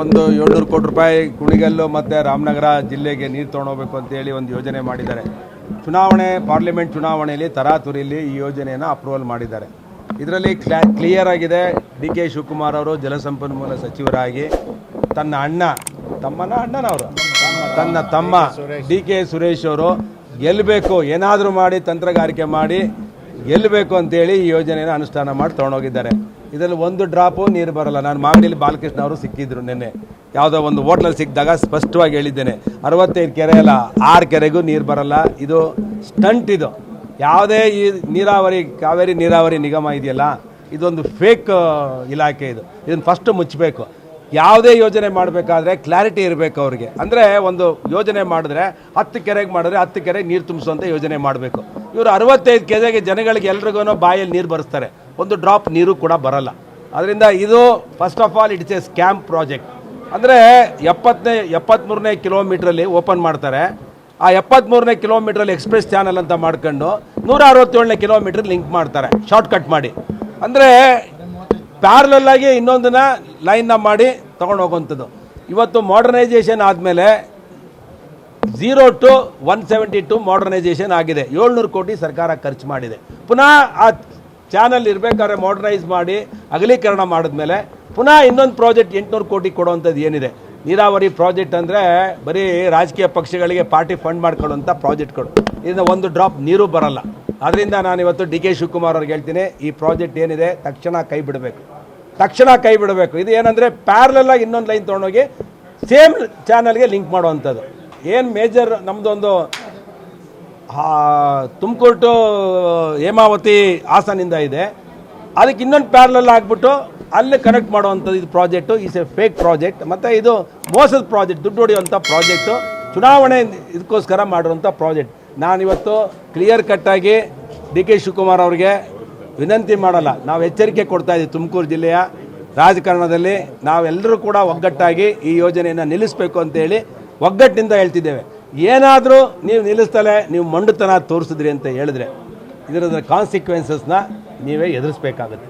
ಒಂದು ಏಳ್ನೂರು ಕೋಟಿ ರೂಪಾಯಿ ಕುಣಿಗಲ್ಲು ಮತ್ತು ರಾಮನಗರ ಜಿಲ್ಲೆಗೆ ನೀರು ತೊಗೊಂಡೋಗ್ಬೇಕು ಅಂತೇಳಿ ಒಂದು ಯೋಜನೆ ಮಾಡಿದ್ದಾರೆ. ಚುನಾವಣೆ, ಪಾರ್ಲಿಮೆಂಟ್ ಚುನಾವಣೆಯಲ್ಲಿ ತರಾತುರಿಯಲ್ಲಿ ಈ ಯೋಜನೆಯನ್ನು ಅಪ್ರೂವಲ್ ಮಾಡಿದ್ದಾರೆ. ಇದರಲ್ಲಿ ಕ್ಲಾ, ಕ್ಲಿಯರ್ ಆಗಿದೆ. ಡಿ ಕೆ ಶಿವಕುಮಾರ್ ಅವರು ಜಲಸಂಪನ್ಮೂಲ ಸಚಿವರಾಗಿ ತನ್ನ ಅಣ್ಣ, ತಮ್ಮನ ಅಣ್ಣನವರು, ತನ್ನ ತಮ್ಮ ಡಿ ಕೆ ಸುರೇಶ್ ಅವರು ಗೆಲ್ಲಬೇಕು ಏನಾದರೂ ಮಾಡಿ ತಂತ್ರಗಾರಿಕೆ ಮಾಡಿ ಗೆಲ್ಲಬೇಕು ಅಂತೇಳಿ ಈ ಯೋಜನೆಯನ್ನು ಅನುಷ್ಠಾನ ಮಾಡಿ ತೊಗೊಂಡೋಗಿದ್ದಾರೆ. ಇದರಲ್ಲಿ ಒಂದು ಡ್ರಾಪು ನೀರು ಬರಲ್ಲ. ನಾನು ಮಾಗಡಿಯಲ್ಲಿ ಬಾಲಕೃಷ್ಣ ಅವರು ಸಿಕ್ಕಿದ್ರು ನಿನ್ನೆ. ಯಾವುದೋ ಒಂದು ಹೋಟ್ಲಲ್ಲಿ ಸಿಕ್ಕಿದಾಗ ಸ್ಪಷ್ಟವಾಗಿ ಹೇಳಿದ್ದೇನೆ. ಅರವತ್ತೈದು ಕೆರೆ ಅಲ್ಲ, ಆರು ಕೆರೆಗೂ ನೀರು ಬರಲ್ಲ. ಇದು ಸ್ಟಂಟ್ ಇದು. ಯಾವುದೇ ಈ ನೀರಾವರಿ, ಕಾವೇರಿ ನೀರಾವರಿ ನಿಗಮ ಇದೆಯಲ್ಲ, ಇದೊಂದು ಫೇಕ್ ಇಲಾಖೆ ಇದು. ಇದನ್ನು ಫಸ್ಟ್ ಮುಚ್ಚಬೇಕು ಯಾವುದೇ ಯೋಜನೆ ಮಾಡಬೇಕಾದ್ರೆ ಕ್ಲಾರಿಟಿ ಇರಬೇಕು ಅವ್ರಿಗೆ. ಅಂದರೆ ಒಂದು ಯೋಜನೆ ಮಾಡಿದ್ರೆ ಹತ್ತು ಕೆರೆಗೆ ಮಾಡಿದ್ರೆ ಹತ್ತು ಕೆರೆಗೆ ನೀರು ತುಂಬಿಸುವಂಥ ಯೋಜನೆ ಮಾಡಬೇಕು. ಇವರು ಅರವತ್ತೈದು ಕೆರೆಗೆ ಜನಗಳಿಗೆ ಎಲ್ರಿಗೂ ಬಾಯಲ್ಲಿ ನೀರು ಬರೆಸ್ತಾರೆ. ಒಂದು ಡ್ರಾಪ್ ನೀರು ಕೂಡ ಬರಲ್ಲ. ಅದರಿಂದ ಇದು first of all it's a scam project ಅಂದರೆ ಎಪ್ಪತ್ತನೇ ಎಪ್ಪತ್ತ್ಮೂರನೇ ಕಿಲೋಮೀಟ್ರಲ್ಲಿ ಓಪನ್ ಮಾಡ್ತಾರೆ. ಆ ಎಪ್ಪತ್ತ್ಮೂರನೇ ಕಿಲೋಮೀಟ್ರಲ್ಲಿ ಎಕ್ಸ್ಪ್ರೆಸ್ ಚಾನಲ್ ಅಂತ ಮಾಡ್ಕೊಂಡು ನೂರ ಅರವತ್ತೇಳನೇ ಕಿಲೋಮೀಟ್ರ್ ಲಿಂಕ್ ಮಾಡ್ತಾರೆ ಶಾರ್ಟ್ ಕಟ್ ಮಾಡಿ. ಅಂದರೆ ಪ್ಯಾರಲಲ್ ಇನ್ನೊಂದನ್ನು ಇನ್ನೊಂದನ್ನ ಲೈನ್ನ ಮಾಡಿ ತೊಗೊಂಡು ಹೋಗುವಂಥದ್ದು ಇವತ್ತು ಮಾಡರ್ನೈಸೇಷನ್ ಆದಮೇಲೆ zero two one seventy two modernisation ಆಗಿದೆ. ಏಳ್ನೂರು ಕೋಟಿ ಸರ್ಕಾರ ಖರ್ಚು ಮಾಡಿದೆ. ಪುನಃ ಆ ಚಾನಲ್ ಇರಬೇಕಾದ್ರೆ ಮಾಡರ್ನೈಸ್ ಮಾಡಿ ಅಗಲೀಕರಣ ಮಾಡಿದ್ಮೇಲೆ ಪುನಃ ಇನ್ನೊಂದು ಪ್ರಾಜೆಕ್ಟ್ ಎಂಟುನೂರು ಕೋಟಿ ಕೊಡುವಂಥದ್ದು ಏನಿದೆ? ನೀರಾವರಿ ಪ್ರಾಜೆಕ್ಟ್ ಅಂದರೆ ಬರೀ ರಾಜಕೀಯ ಪಕ್ಷಗಳಿಗೆ ಪಾರ್ಟಿ ಫಂಡ್ ಮಾಡ್ಕೊಳ್ಳುವಂಥ ಪ್ರಾಜೆಕ್ಟ್ಗಳು ಇದರಿಂದ ಒಂದು ಡ್ರಾಪ್ ನೀರು ಬರಲ್ಲ. ಅದರಿಂದ ನಾನು ಇವತ್ತು ಡಿ ಕೆ ಶಿವಕುಮಾರ್ ಅವ್ರಿಗೆ ಹೇಳ್ತೀನಿ, ಈ ಪ್ರಾಜೆಕ್ಟ್ ಏನಿದೆ ತಕ್ಷಣ ಕೈ ಬಿಡಬೇಕು. ತಕ್ಷಣ ಕೈ ಬಿಡಬೇಕು. ಇದು ಏನಂದರೆ ಪ್ಯಾರಲಾಗಿ ಇನ್ನೊಂದು ಲೈನ್ ತೊಗೊಂಡೋಗಿ ಸೇಮ್ ಚಾನಲ್ಗೆ ಲಿಂಕ್ ಮಾಡುವಂಥದ್ದು. ಏನು ಮೇಜರ್ ನಮ್ಮದೊಂದು ತುಮಕೂರು ಹೇಮಾವತಿ ಹಾಸನಿಂದ ಇದೆ. ಅದಕ್ಕೆ ಇನ್ನೊಂದು ಪ್ಯಾರಲಲ್ಲಿ ಆಗಿಬಿಟ್ಟು ಅಲ್ಲಿ ಕನೆಕ್ಟ್ ಮಾಡುವಂಥದ್ದು ಇದು project is a fake project ಮತ್ತು ಇದು ಮೋಸದ ಪ್ರಾಜೆಕ್ಟ್ ದುಡ್ಡು ಹೊಡೆಯುವಂಥ ಪ್ರಾಜೆಕ್ಟು ಚುನಾವಣೆ ಇದಕ್ಕೋಸ್ಕರ ಮಾಡಿರುವಂಥ ಪ್ರಾಜೆಕ್ಟ್ ನಾನಿವತ್ತು ಕ್ಲಿಯರ್ ಕಟ್ಟಾಗಿ ಡಿ ಕೆ ಶಿವಕುಮಾರ್ ಅವರಿಗೆ ವಿನಂತಿ ಮಾಡಲ್ಲ. ನಾವು ಎಚ್ಚರಿಕೆ ಕೊಡ್ತಾ ಇದ್ದೀವಿ ತುಮಕೂರು ಜಿಲ್ಲೆಯ ರಾಜಕಾರಣದಲ್ಲಿ. ನಾವೆಲ್ಲರೂ ಕೂಡ ಒಗ್ಗಟ್ಟಾಗಿ ಈ ಯೋಜನೆಯನ್ನು ನಿಲ್ಲಿಸಬೇಕು ಅಂತೇಳಿ ಒಗ್ಗಟ್ಟಿನಿಂದ ಹೇಳ್ತಿದ್ದೇವೆ. ಏನಾದರೂ ನೀವು ನಿಲ್ಲಿಸ್ತಲೇ ನೀವು ಮಂಡುತನ ತೋರಿಸಿದ್ರಿ ಅಂತ ಹೇಳಿದ್ರೆ ಇದರ ಕಾನ್ಸಿಕ್ವೆನ್ಸಸ್ನ ನೀವೇ ಎದುರಿಸ್ಬೇಕಾಗುತ್ತೆ.